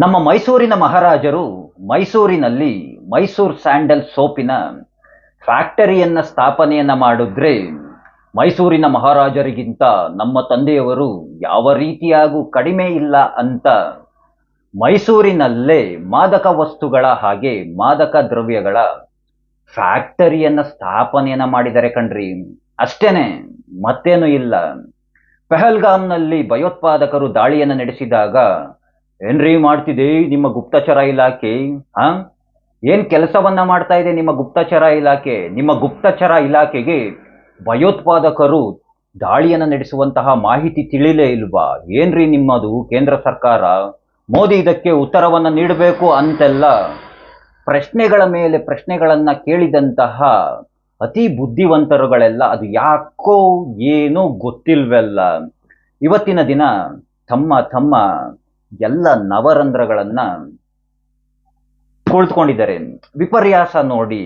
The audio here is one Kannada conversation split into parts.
ನಮ್ಮ ಮೈಸೂರಿನ ಮಹಾರಾಜರು ಮೈಸೂರಿನಲ್ಲಿ ಮೈಸೂರು ಸ್ಯಾಂಡಲ್ ಸೋಪಿನ ಫ್ಯಾಕ್ಟರಿಯನ್ನ ಸ್ಥಾಪನೆಯನ್ನ ಮಾಡಿದ್ರೆ ಮೈಸೂರಿನ ಮಹಾರಾಜರಿಗಿಂತ ನಮ್ಮ ತಂದೆಯವರು ಯಾವ ರೀತಿಯಾಗೂ ಕಡಿಮೆ ಇಲ್ಲ ಅಂತ ಮೈಸೂರಿನಲ್ಲೇ ಮಾದಕ ವಸ್ತುಗಳ ಹಾಗೆ ಮಾದಕ ದ್ರವ್ಯಗಳ ಫ್ಯಾಕ್ಟರಿಯನ್ನ ಸ್ಥಾಪನೆಯನ್ನ ಮಾಡಿದರೆ ಕಣ್ರಿ. ಅಷ್ಟೇನೆ, ಮತ್ತೇನು ಇಲ್ಲ. ಪೆಹಲ್ಗಾಮ್ನಲ್ಲಿ ಭಯೋತ್ಪಾದಕರು ದಾಳಿಯನ್ನು ನಡೆಸಿದಾಗ ಏನ್ರಿ ಮಾಡ್ತಿದೆ ನಿಮ್ಮ ಗುಪ್ತಚರ ಇಲಾಖೆ ಹಾ ಏನ್ ಕೆಲಸವನ್ನ ಮಾಡ್ತಾ ಇದೆ ನಿಮ್ಮ ಗುಪ್ತಚರ ಇಲಾಖೆ? ನಿಮ್ಮ ಗುಪ್ತಚರ ಇಲಾಖೆಗೆ ಭಯೋತ್ಪಾದಕರು ದಾಳಿಯನ್ನು ನಡೆಸುವಂತಹ ಮಾಹಿತಿ ತಿಳಿಲೇ ಇಲ್ವಾ? ಏನ್ರಿ ನಿಮ್ಮದು ಕೇಂದ್ರ ಸರ್ಕಾರ? ಮೋದಿ ಇದಕ್ಕೆ ಉತ್ತರವನ್ನ ನೀಡಬೇಕು ಅಂತೆಲ್ಲ ಪ್ರಶ್ನೆಗಳ ಮೇಲೆ ಪ್ರಶ್ನೆಗಳನ್ನ ಕೇಳಿದಂತಹ ಅತಿ ಬುದ್ಧಿವಂತರುಗಳೆಲ್ಲ ಅದು ಯಾಕೋ ಏನೋ ಗೊತ್ತಿಲ್ವಲ್ಲ. ಇವತ್ತಿನ ದಿನ ತಮ್ಮ ತಮ್ಮ ಎಲ್ಲ ನವರಂಧ್ರಗಳನ್ನ ಕುಳಿತುಕೊಂಡಿದ್ದಾರೆ ವಿಪರ್ಯಾಸ ನೋಡಿ,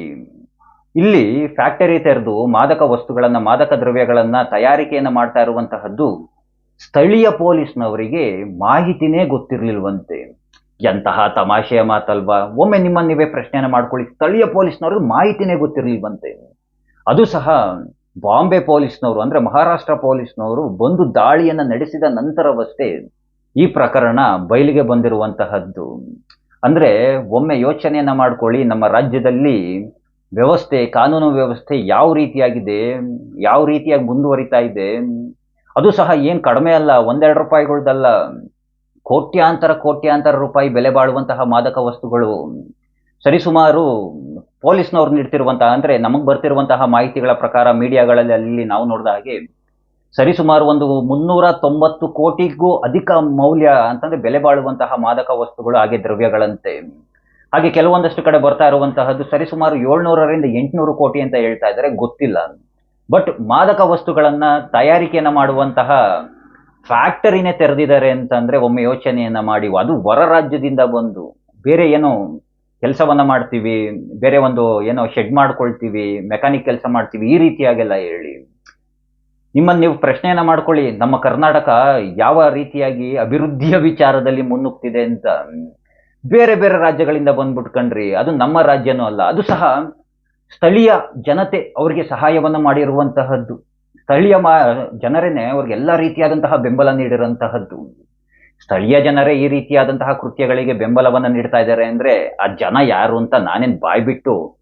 ಇಲ್ಲಿ ಫ್ಯಾಕ್ಟರಿ ತೆರೆದು ಮಾದಕ ವಸ್ತುಗಳನ್ನ, ಮಾದಕ ದ್ರವ್ಯಗಳನ್ನ ತಯಾರಿಕೆಯನ್ನ ಮಾಡ್ತಾ ಇರುವಂತಹದ್ದು ಸ್ಥಳೀಯ ಪೊಲೀಸ್ನವರಿಗೆ ಮಾಹಿತಿನೇ ಗೊತ್ತಿರ್ಲಿಲ್ವಂತೆ. ಎಂತಹ ತಮಾಷೆಯ ಮಾತಲ್ವಾ? ಒಮ್ಮೆ ನಿಮ್ಮನ್ನ ನೀವೇ ಪ್ರಶ್ನೆಯನ್ನು ಮಾಡ್ಕೊಳ್ಳಿ. ಸ್ಥಳೀಯ ಪೊಲೀಸ್ನವ್ರಿಗೆ ಮಾಹಿತಿನೇ ಗೊತ್ತಿರ್ಲಿಲ್ವಂತೆ. ಅದು ಸಹ ಬಾಂಬೆ ಪೊಲೀಸ್ನವರು, ಅಂದ್ರೆ ಮಹಾರಾಷ್ಟ್ರ ಪೊಲೀಸ್ನವರು ಬಂದು ದಾಳಿಯನ್ನ ನಡೆಸಿದ ನಂತರವಷ್ಟೇ ಈ ಪ್ರಕರಣ ಬಯಲಿಗೆ ಬಂದಿರುವಂತಹದ್ದು. ಅಂದ್ರೆ ಒಮ್ಮೆ ಯೋಚನೆಯನ್ನ ಮಾಡ್ಕೊಳ್ಳಿ, ನಮ್ಮ ರಾಜ್ಯದಲ್ಲಿ ವ್ಯವಸ್ಥೆ, ಕಾನೂನು ವ್ಯವಸ್ಥೆ ಯಾವ ರೀತಿಯಾಗಿದೆ, ಯಾವ ರೀತಿಯಾಗಿ ಮುಂದುವರಿತಾ ಇದೆ, ಅದು ಸಹ ಏನು ಕಡಿಮೆ ಅಲ್ಲ, ಒಂದೆರಡು ರೂಪಾಯಿಗಳ್ದಲ್ಲ. ಕೋಟ್ಯಾಂತರ ಕೋಟ್ಯಾಂತರ ರೂಪಾಯಿ ಬೆಲೆ ಬಾಳುವಂತಹ ಮಾದಕ ವಸ್ತುಗಳು. ಸರಿಸುಮಾರು ಪೊಲೀಸ್ನವ್ರು ನೀಡ್ತಿರುವಂತಹ, ಅಂದ್ರೆ ನಮಗೆ ಬರ್ತಿರುವಂತಹ ಮಾಹಿತಿಗಳ ಪ್ರಕಾರ, ಮೀಡಿಯಾಗಳಲ್ಲಿ ಅಲ್ಲಿ ನಾವು ನೋಡಿದ ಹಾಗೆ ಸರಿಸುಮಾರು ಒಂದು ಮುನ್ನೂರ ತೊಂಬತ್ತು ಕೋಟಿಗೂ ಅಧಿಕ ಮೌಲ್ಯ ಅಂತಂದ್ರೆ ಬೆಲೆ ಬಾಳುವಂತಹ ಮಾದಕ ವಸ್ತುಗಳು ಹಾಗೆ ದ್ರವ್ಯಗಳಂತೆ. ಹಾಗೆ ಕೆಲವೊಂದಷ್ಟು ಕಡೆ ಬರ್ತಾ ಇರುವಂತಹದ್ದು ಸರಿಸುಮಾರು ಏಳ್ನೂರರಿಂದ ಎಂಟುನೂರು ಕೋಟಿ ಅಂತ ಹೇಳ್ತಾ ಇದ್ದಾರೆ, ಗೊತ್ತಿಲ್ಲ. ಬಟ್ ಮಾದಕ ವಸ್ತುಗಳನ್ನ ತಯಾರಿಕೆಯನ್ನ ಮಾಡುವಂತಹ ಫ್ಯಾಕ್ಟರಿನೇ ತೆರೆದಿದ್ದಾರೆ ಅಂತಂದ್ರೆ ಒಮ್ಮೆ ಯೋಚನೆಯನ್ನ ಮಾಡಿ, ಅದು ಹೊರ ರಾಜ್ಯದಿಂದ ಬಂದು ಬೇರೆ ಏನೋ ಕೆಲಸವನ್ನ ಮಾಡ್ತೀವಿ, ಬೇರೆ ಒಂದು ಏನೋ ಶೆಡ್ ಮಾಡ್ಕೊಳ್ತೀವಿ ಮೆಕ್ಯಾನಿಕ್ ಕೆಲಸ ಮಾಡ್ತೀವಿ, ಈ ರೀತಿಯಾಗೆಲ್ಲ ಹೇಳಿ. ನಿಮ್ಮನ್ನು ನೀವು ಪ್ರಶ್ನೆಯನ್ನ ಮಾಡ್ಕೊಳ್ಳಿ. ನಮ್ಮ ಕರ್ನಾಟಕ ಯಾವ ರೀತಿಯಾಗಿ ಅಭಿವೃದ್ಧಿಯ ವಿಚಾರದಲ್ಲಿ ಮುನ್ನುಗ್ತಿದೆ ಅಂತ. ಬೇರೆ ಬೇರೆ ರಾಜ್ಯಗಳಿಂದ ಬಂದ್ಬಿಟ್ಕಂಡ್ರಿ ಅದು ನಮ್ಮ ರಾಜ್ಯನೂ ಅಲ್ಲ. ಅದು ಸಹ ಸ್ಥಳೀಯ ಜನತೆ ಅವರಿಗೆ ಸಹಾಯವನ್ನ ಮಾಡಿರುವಂತಹದ್ದು. ಸ್ಥಳೀಯ ಮಾ, ಜನರೇನೆ ಅವ್ರಿಗೆ ಎಲ್ಲ ರೀತಿಯಾದಂತಹ ಬೆಂಬಲ ನೀಡಿರುವಂತಹದ್ದು. ಸ್ಥಳೀಯ ಜನರೇ ಈ ರೀತಿಯಾದಂತಹ ಕೃತ್ಯಗಳಿಗೆ ಬೆಂಬಲವನ್ನ ನೀಡ್ತಾ ಇದ್ದಾರೆ ಅಂದ್ರೆ ಆ ಜನ ಯಾರು ಅಂತ ನಾನೇನ್ ಬಾಯ್ಬಿಟ್ಟು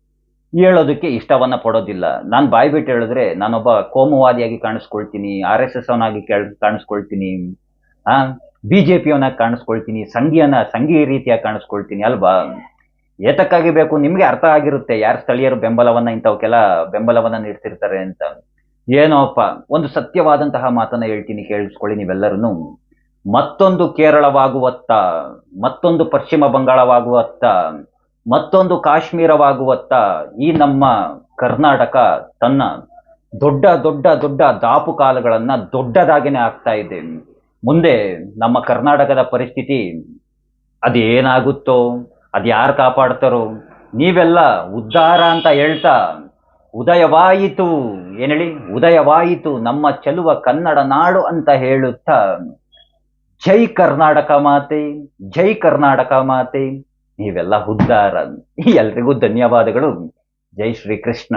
ಹೇಳೋದಕ್ಕೆ ಇಷ್ಟವನ್ನ ಪಡೋದಿಲ್ಲ. ನಾನು ಬಾಯ್ಬಿಟ್ಟು ಹೇಳಿದ್ರೆ ನಾನೊಬ್ಬ ಕೋಮುವಾದಿಯಾಗಿ ಕಾಣಿಸ್ಕೊಳ್ತೀನಿ ಆರ್ ಎಸ್ ಎಸ್ ಅವನಾಗಿ ಕಾಣಿಸ್ಕೊಳ್ತೀನಿ, ಆ ಬಿಜೆಪಿಯವನಾಗಿ ಕಾಣಿಸ್ಕೊಳ್ತೀನಿ, ಸಂಘೀಯನ, ಸಂಘೀಯ ರೀತಿಯಾಗಿ ಕಾಣಿಸ್ಕೊಳ್ತೀನಿ ಅಲ್ವಾ? ಏತಕ್ಕಾಗಿ ಬೇಕು? ನಿಮ್ಗೆ ಅರ್ಥ ಆಗಿರುತ್ತೆ. ಯಾರು ಸ್ಥಳೀಯರು ಬೆಂಬಲವನ್ನ ಇಂಥವಕ್ಕೆಲ್ಲ ಬೆಂಬಲವನ್ನ ನೀಡ್ತಿರ್ತಾರೆ ಅಂತ. ಏನೋಪ್ಪ ಒಂದು ಸತ್ಯವಾದಂತಹ ಮಾತನ್ನ ಹೇಳ್ತೀನಿ, ಕೇಳಿಸ್ಕೊಳ್ಳಿ ನೀವೆಲ್ಲರೂ ಮತ್ತೊಂದು ಕೇರಳವಾಗುವತ್ತ, ಮತ್ತೊಂದು ಪಶ್ಚಿಮ ಬಂಗಾಳವಾಗುವತ್ತ ಮತ್ತೊಂದು ಕಾಶ್ಮೀರವಾಗುವತ್ತ ಈ ನಮ್ಮ ಕರ್ನಾಟಕ ತನ್ನ ದೊಡ್ಡ ದೊಡ್ಡ ದೊಡ್ಡ ದಾಪು ಕಾಲಗಳನ್ನ ದೊಡ್ಡದಾಗಿನೇ ಆಗ್ತಾ ಇದೆ. ಮುಂದೆ ನಮ್ಮ ಕರ್ನಾಟಕದ ಪರಿಸ್ಥಿತಿ ಅದೇನಾಗುತ್ತೋ, ಅದು ಯಾರು ಕಾಪಾಡ್ತಾರೋ, ನೀವೆಲ್ಲ ಉದ್ಧಾರ ಅಂತ ಹೇಳ್ತಾ ಉದಯವಾಯಿತು, ಏನೇಳಿ? ಉದಯವಾಯಿತು, ನಮ್ಮ ಚೆಲುವ ಕನ್ನಡ ನಾಡು ಅಂತ ಹೇಳುತ್ತಾ ಜೈ ಕರ್ನಾಟಕ ಮಾತೆ, ಜೈ ಕರ್ನಾಟಕ ಮಾತೆ. ನೀವೆಲ್ಲ ಉದ್ಧಾರ ಎಲ್ರಿಗೂ ಧನ್ಯವಾದಗಳು. ಜೈ ಶ್ರೀ ಕೃಷ್ಣ